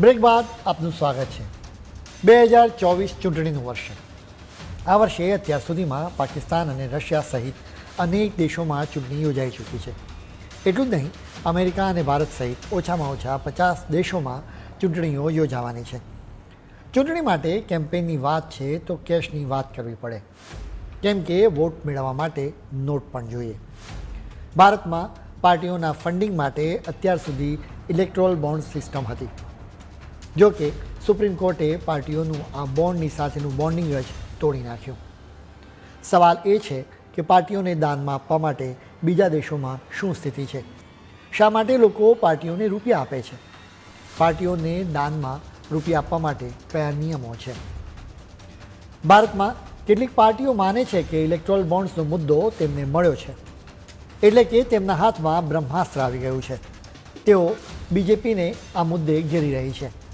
Break બાદ આપનું સ્વાગત છે. બે હજાર ચોવીસ ચૂંટણીનું વર્ષ આ વર્ષે અત્યાર સુધીમાં પાકિસ્તાન અને રશિયા સહિત અનેક દેશોમાં ચૂંટણી યોજાઈ ચૂકી છે. એટલું જ નહીં, અમેરિકા અને ભારત સહિત ઓછામાં ઓછા પચાસ દેશોમાં ચૂંટણીઓ યોજાવાની છે. ચૂંટણી માટે કેમ્પેનની વાત છે તો કેશની વાત કરવી પડે. કેમ કે વોટ મેળવવા માટે નોટ પણ જોઈએ. ભારતમાં પાર્ટીઓના ફંડિંગ માટે અત્યાર સુધી ઇલેક્ટ્રોલ બોન્ડ સિસ્ટમ હતી. જો કે સુપ્રીમ કોર્ટે પાર્ટીઓનું આ બોન્ડની સાથેનું બોન્ડિંગ જ તોડી નાખ્યું. સવાલ એ છે કે પાર્ટીઓને દાનમાં આપવા માટે બીજા દેશોમાં શું સ્થિતિ છે? શા માટે લોકો પાર્ટીઓને રૂપિયા આપે છે? પાર્ટીઓને દાનમાં રૂપિયા આપવા માટે કયા નિયમો છે? ભારતમાં કેટલીક પાર્ટીઓ માને છે કે ઇલેક્ટ્રોલ બોન્ડ્સનો મુદ્દો તેમને મળ્યો છે. એટલે કે તેમના હાથમાં બ્રહ્માસ્ત્ર આવી ગયું છે. તેઓ બીજેપીને આ મુદ્દે ઘેરી રહી છે.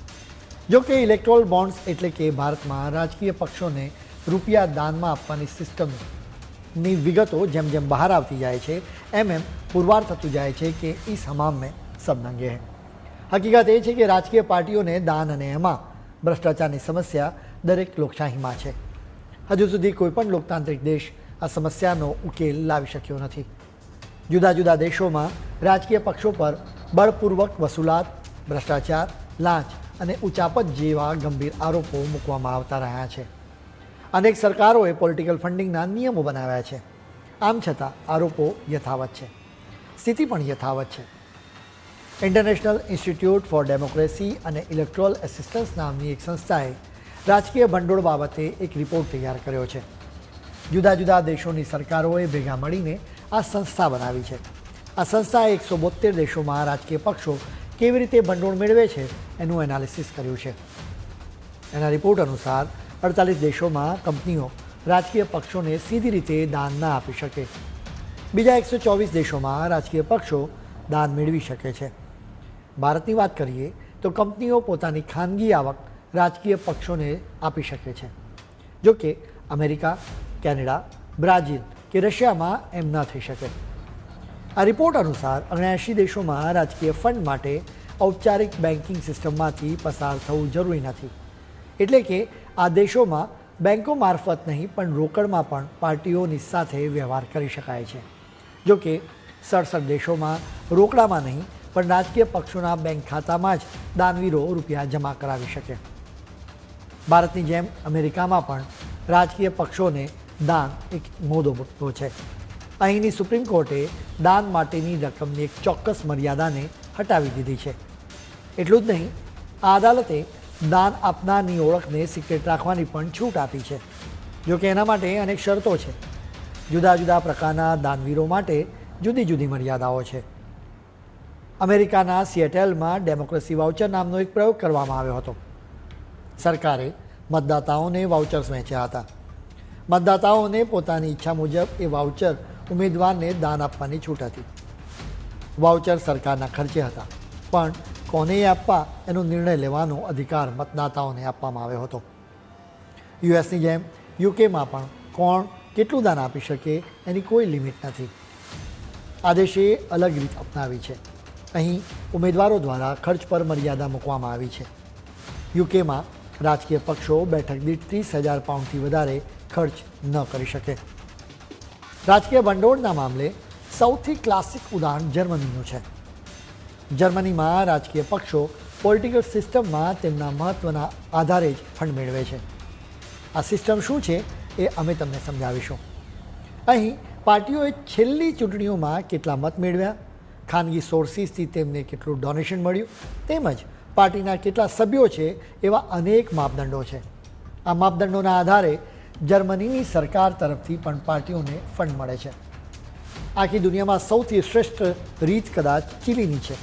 જો કે ઇલેક્ટ્રોલ બોન્ડ્સ એટલે કે ભારતમાં રાજકીય પક્ષોને રૂપિયા દાનમાં આપવાની સિસ્ટમની વિગતો જેમ જેમ બહાર આવતી જાય છે, એમ એમ પુરવાર થતું જાય છે કે ઇસ હમામ મેં સબ નંગે હકીકત એ છે કે રાજકીય પાર્ટીઓને દાન અને એમાં ભ્રષ્ટાચારની સમસ્યા દરેક લોકશાહીમાં છે. હજુ સુધી કોઈપણ લોકતાંત્રિક દેશ આ સમસ્યાનો ઉકેલ લાવી શક્યો નથી. જુદા જુદા દેશોમાં રાજકીય પક્ષો પર બળપૂર્વક વસૂલાત, ભ્રષ્ટાચાર, લાંચ અને ઉચાપત જેવા ગંભીર આરોપો મૂકવામાં આવતા રહ્યા છે. અનેક સરકારોએ પોલિટિકલ ફંડિંગના નિયમો બનાવ્યા છે. આમ છતાં આરોપો યથાવત છે. સ્થિતિ પણ યથાવત છે. ઇન્ટરનેશનલ ઇન્સ્ટિટ્યૂટ ફોર ડેમોક્રેસી અને ઇલેક્ટ્રોલ એસિસ્ટન્સ નામની એક સંસ્થાએ રાજકીય ભંડોળ બાબતે એક રિપોર્ટ તૈયાર કર્યો છે. જુદા જુદા દેશોની સરકારોએ ભેગા મળીને આ સંસ્થા બનાવી છે. આ સંસ્થાએ એકસો બોતેર દેશોમાં રાજકીય પક્ષો કેવી રીતે ભંડોળ મેળવે છે એનું એનાલિસિસ કર્યું છે. એના રિપોર્ટ અનુસાર અડતાલીસ દેશોમાં કંપનીઓ રાજકીય પક્ષોને સીધી રીતે દાન ના આપી શકે. બીજા એકસો ચોવીસ દેશોમાં રાજકીય પક્ષો દાન મેળવી શકે છે. ભારતની વાત કરીએ તો કંપનીઓ પોતાની ખાનગી આવક રાજકીય પક્ષોને આપી શકે છે. જો કે અમેરિકા, કેનેડા, બ્રાઝિલ કે રશિયામાં એમ ન થઈ શકે. આ રિપોર્ટ અનુસાર અગ્યાસી દેશોમાં રાજકીય ફંડ માટે ઔપચારિક બેન્કિંગ સિસ્ટમમાંથી પસાર થવું જરૂરી નથી. એટલે કે આ દેશોમાં બેન્કો મારફત નહીં, પણ રોકડમાં પણ પાર્ટીઓની સાથે વ્યવહાર કરી શકાય છે. જો કે સડસઠ દેશોમાં રોકડામાં નહીં, પણ રાજકીય પક્ષોના બેંક ખાતામાં જ દાનવીરો રૂપિયા જમા કરાવી શકે. ભારતની જેમ અમેરિકામાં પણ રાજકીય પક્ષોને દાન એક મોદો મુદ્દો છે. અહીંની સુપ્રીમ કોર્ટે દાન માટેની રકમની એક ચોક્કસ મર્યાદાને હટાવી દીધી છે. એટલું જ નહીં, આ અદાલતે દાન આપનારની ઓળખને સિક્રેટ રાખવાની પણ છૂટ આપી છે. જોકે એના માટે અનેક શરતો છે. જુદા જુદા પ્રકારના દાનવીરો માટે જુદી જુદી મર્યાદાઓ છે. અમેરિકાના સિએટેલમાં ડેમોક્રેસી વાઉચર નામનો એક પ્રયોગ કરવામાં આવ્યો હતો. સરકારે મતદાતાઓને વાઉચર્સ વહેંચ્યા હતા. મતદાતાઓને પોતાની ઈચ્છા મુજબ એ વાઉચર ઉમેદવારને દાન આપવાની છૂટ હતી. વાઉચર સરકારના ખર્ચે હતા, પણ કોને આપવા એનો નિર્ણય લેવાનો અધિકાર મતદાતાઓને આપવામાં આવ્યો હતો. યુએસની જેમ યુકેમાં પણ કોણ કેટલું દાન આપી શકે એની કોઈ લિમિટ નથી. આદેશે અલગ રીત અપનાવી છે. અહીં ઉમેદવારો દ્વારા ખર્ચ પર મર્યાદા મૂકવામાં આવી છે. યુકેમાં રાજકીય પક્ષો બેઠક દીઠ ત્રીસ હજાર પાઉન્ડથી વધારે ખર્ચ ન કરી શકે. રાજકીય ભંડોળના મામલે સૌથી ક્લાસિક ઉદાહરણ જર્મનીનું છે. જર્મનીમાં રાજકીય પક્ષો પોલિટિકલ સિસ્ટમમાં તેમના મહત્ત્વના આધારે જ ફંડ મેળવે છે. આ સિસ્ટમ શું છે એ અમે તમને સમજાવીશું. અહીં પાર્ટીઓએ છેલ્લી ચૂંટણીઓમાં કેટલા મત મેળવ્યા? ખાનગી સોર્સિસથી તેમને કેટલું ડોનેશન મળ્યું? તેમજ પાર્ટીના કેટલા સભ્યો છે એવા અનેક માપદંડો છે. આ માપદંડોના આધારે જર્મનીની સરકાર તરફથી પણ પાર્ટીઓને ફંડ મળે છે. આખી દુનિયામાં સૌથી શ્રેષ્ઠ રીત કદાચ ચીલીની છે.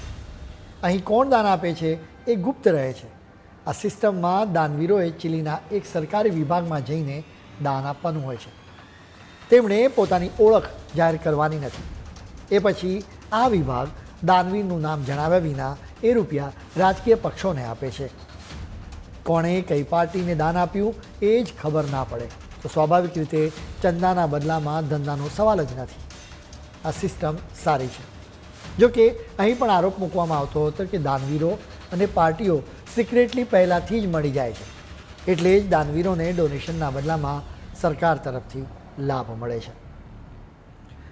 અહીં કોણ દાન આપે છે એ ગુપ્ત રહે છે. આ સિસ્ટમમાં દાનવીરોએ ચીલીના એક સરકારી વિભાગમાં જઈને દાન આપવાનું હોય છે. તેમણે પોતાની ઓળખ જાહેર કરવાની નથી. એ પછી આ વિભાગ દાનવીરનું નામ જણાવ્યા વિના એ રૂપિયા રાજકીય પક્ષોને આપે છે. કોણે કઈ પાર્ટીને દાન આપ્યું એ જ ખબર ના પડે. તો સ્વાભાવિક રીતે ચંદાના બદલામાં ધંધાનો સવાલ જ નથી. આ સિસ્ટમ સારી છે. જો કે અહીં પણ આરોપ મૂકવામાં આવતો હતો કે દાનવીરો અને પાર્ટીઓ સિક્રેટલી પહેલાંથી જ મળી જાય છે. એટલે જ દાનવીરોને ડોનેશનના બદલામાં સરકાર તરફથી લાભ મળે છે.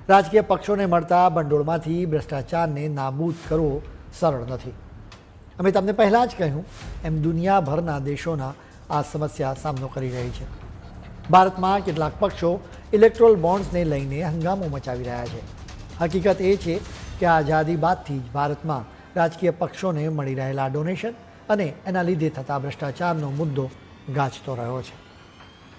રાજકીય પક્ષોને મળતા ભંડોળમાંથી ભ્રષ્ટાચારને નાબૂદ કરવો સરળ નથી. અમે તમને પહેલાં જ કહ્યું, એમ દુનિયાભરના દેશોના આ સમસ્યા સામનો કરી રહી છે. ભારતમાં કેટલાક પક્ષો ઇલેક્ટ્રોલ બોન્ડ્સને લઈને હંગામો મચાવી રહ્યા છે. હકીકત એ છે કે આઝાદી બાદથી જ ભારતમાં રાજકીય પક્ષોને મળી રહેલા ડોનેશન અને એના લીધે થતા ભ્રષ્ટાચારનો મુદ્દો ગાજતો રહ્યો છે.